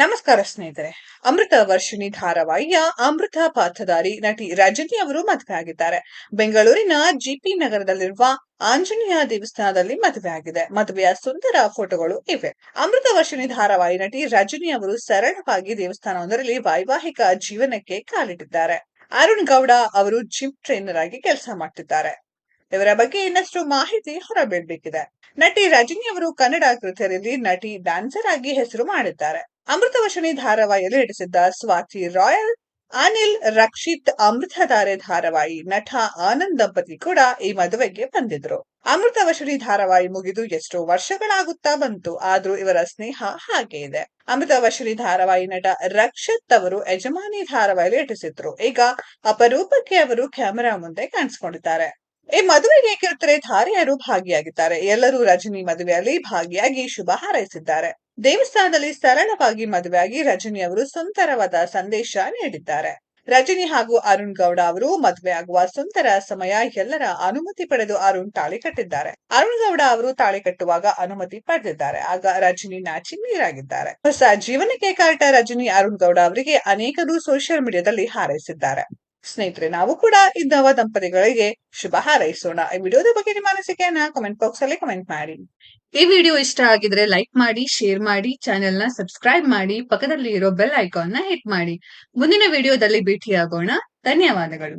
ನಮಸ್ಕಾರ ಸ್ನೇಹಿತರೆ. ಅಮೃತ ವರ್ಷಿಣಿ ಧಾರಾವಾಹಿಯ ಅಮೃತ ಪಾತ್ರಧಾರಿ ನಟಿ ರಜನಿ ಅವರು ಮದುವೆ ಆಗಿದ್ದಾರೆ. ಬೆಂಗಳೂರಿನ ಜಿಪಿ ನಗರದಲ್ಲಿರುವ ಆಂಜನೇಯ ದೇವಸ್ಥಾನದಲ್ಲಿ ಮದುವೆ ಆಗಿದೆ. ಮದುವೆಯ ಸುಂದರ ಫೋಟೋಗಳು ಇವೆ. ಅಮೃತ ವರ್ಷಿಣಿ ಧಾರಾವಾಹಿ ನಟಿ ರಜನಿ ಅವರು ಸರಳವಾಗಿ ದೇವಸ್ಥಾನವೊಂದರಲ್ಲಿ ವೈವಾಹಿಕ ಜೀವನಕ್ಕೆ ಕಾಲಿಟ್ಟಿದ್ದಾರೆ. ಅರುಣ್ ಗೌಡ ಅವರು ಜಿಮ್ ಟ್ರೈನರ್ ಆಗಿ ಕೆಲಸ ಮಾಡ್ತಿದ್ದಾರೆ. ಇವರ ಬಗ್ಗೆ ಇನ್ನಷ್ಟು ಮಾಹಿತಿ ಹೊರಬೀಳ್ಬೇಕಿದೆ. ನಟಿ ರಜನಿ ಅವರು ಕನ್ನಡ ಕೃತಿಯಲ್ಲಿ ನಟಿ ಡ್ಯಾನ್ಸರ್ ಆಗಿ ಹೆಸರು ಮಾಡಿದ್ದಾರೆ. ಅಮೃತವಶಿಣಿ ಧಾರಾವಾಹಿಯಲ್ಲಿ ನಟಿಸಿದ್ದ ಸ್ವಾತಿ ರಾಯಲ್, ಅನಿಲ್, ರಕ್ಷಿತ್ ಅಮೃತಧಾರೆ ಧಾರಾವಾಹಿ ನಟ ಆನಂದ್ ದಂಪತಿ ಕೂಡ ಈ ಮದುವೆಗೆ ಬಂದಿದ್ರು. ಅಮೃತವಶನಿ ಧಾರಾವಾಹಿ ಮುಗಿದು ಎಷ್ಟೋ ವರ್ಷಗಳಾಗುತ್ತಾ ಬಂತು, ಆದ್ರೂ ಇವರ ಸ್ನೇಹ ಹಾಗೆ ಇದೆ. ಅಮೃತವಶನಿ ಧಾರಾವಾಹಿ ನಟ ರಕ್ಷಿತ್ ಅವರು ಯಜಮಾನಿ ಧಾರಾವಾಹಿಯಲ್ಲಿ ನಟಿಸಿದ್ರು. ಈಗ ಅಪರೂಪಕ್ಕೆ ಅವರು ಕ್ಯಾಮೆರಾ ಮುಂದೆ ಕಾಣಿಸ್ಕೊಂಡಿದ್ದಾರೆ. ಈ ಮದುವೆಗೆ ಕಿರುತೆರೆ ಧಾರೆಯರು ಭಾಗಿಯಾಗಿದ್ದಾರೆ. ಎಲ್ಲರೂ ರಜನಿ ಮದುವೆಯಲ್ಲಿ ಭಾಗಿಯಾಗಿ ಶುಭ ಹಾರೈಸಿದ್ದಾರೆ. ದೇವಸ್ಥಾನದಲ್ಲಿ ಸರಳವಾಗಿ ಮದುವೆಯಾಗಿ ರಜನಿ ಅವರು ಸುಂದರವಾದ ಸಂದೇಶ ನೀಡಿದ್ದಾರೆ. ರಜನಿ ಹಾಗೂ ಅರುಣ್ ಗೌಡ ಅವರು ಮದುವೆಯಾಗುವ ಸುಂದರ ಸಮಯ ಎಲ್ಲರ ಅನುಮತಿ ಪಡೆದು ಅರುಣ್ ತಾಳಿ ಕಟ್ಟಿದ್ದಾರೆ. ಅರುಣ್ ಗೌಡ ಅವರು ತಾಳಿ ಕಟ್ಟುವಾಗ ಅನುಮತಿ ಪಡೆದಿದ್ದಾರೆ. ಆಗ ರಜನಿ ನಾಚಿ ನೀರಾಗಿದ್ದಾರೆ. ಹೊಸ ಜೀವನಕ್ಕೆ ಕಾರಟ ರಜನಿ, ಅರುಣ್ ಗೌಡ ಅವರಿಗೆ ಅನೇಕರು ಸೋಷಿಯಲ್ ಮೀಡಿಯಾದಲ್ಲಿ ಹಾರೈಸಿದ್ದಾರೆ. ಸ್ನೇಹಿತರೆ, ನಾವು ಕೂಡ ಇದ್ದವ ದಂಪತಿಗಳಿಗೆ ಶುಭ ಹಾರೈಸೋಣ. ಈ ವಿಡಿಯೋದ ಬಗ್ಗೆ ನಿಮ್ಮ ಅನಿಸಿಕೆಯನ್ನ ಕಮೆಂಟ್ ಬಾಕ್ಸ್ ಅಲ್ಲಿ ಕಮೆಂಟ್ ಮಾಡಿ. ಈ ವಿಡಿಯೋ ಇಷ್ಟ ಆಗಿದ್ರೆ ಲೈಕ್ ಮಾಡಿ ಶೇರ್ ಮಾಡಿ ಚಾನೆಲ್ನ ಸಬ್ಸ್ಕ್ರೈಬ್ ಮಾಡಿ ಪಕ್ಕದಲ್ಲಿ ಇರೋ ಬೆಲ್ ಐಕಾನ್ನ ಹಿಟ್ ಮಾಡಿ. ಮುಂದಿನ ವಿಡಿಯೋದಲ್ಲಿ ಭೇಟಿಯಾಗೋಣ. ಧನ್ಯವಾದಗಳು.